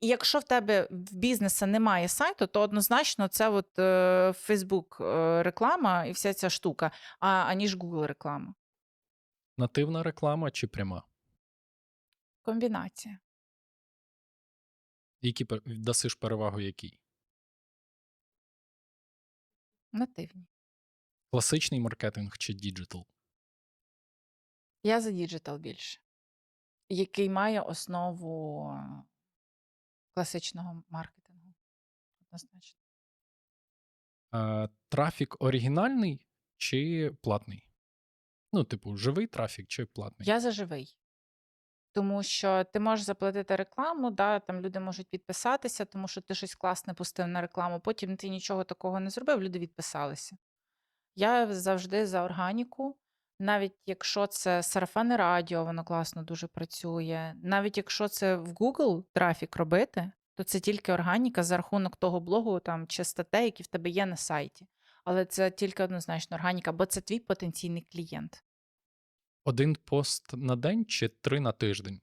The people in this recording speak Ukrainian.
І якщо в тебе в бізнеса немає сайту, то однозначно це от е, Facebook е, реклама і вся ця штука, а, аніж Google реклама. Нативна реклама чи пряма? Комбінація. Які дасиш перевагу якій? Нативні. Класичний маркетинг чи діджитал? Я за діджитал більше, який має основу класичного маркетингу. Однозначно. Е, трафік оригінальний чи платний? Ну, типу, живий трафік чи платний? Я за живий. Тому що ти можеш заплатити рекламу, да, там люди можуть підписатися, тому що ти щось класне пустив на рекламу, потім ти нічого такого не зробив, люди відписалися. Я завжди за органіку, навіть якщо це сарафанне радіо, воно класно дуже працює. Навіть якщо це в Google трафік робити, то це тільки органіка за рахунок того блогу там, чи статей, які в тебе є на сайті. Але це тільки однозначно органіка, бо це твій потенційний клієнт. Один пост на день чи три на тиждень?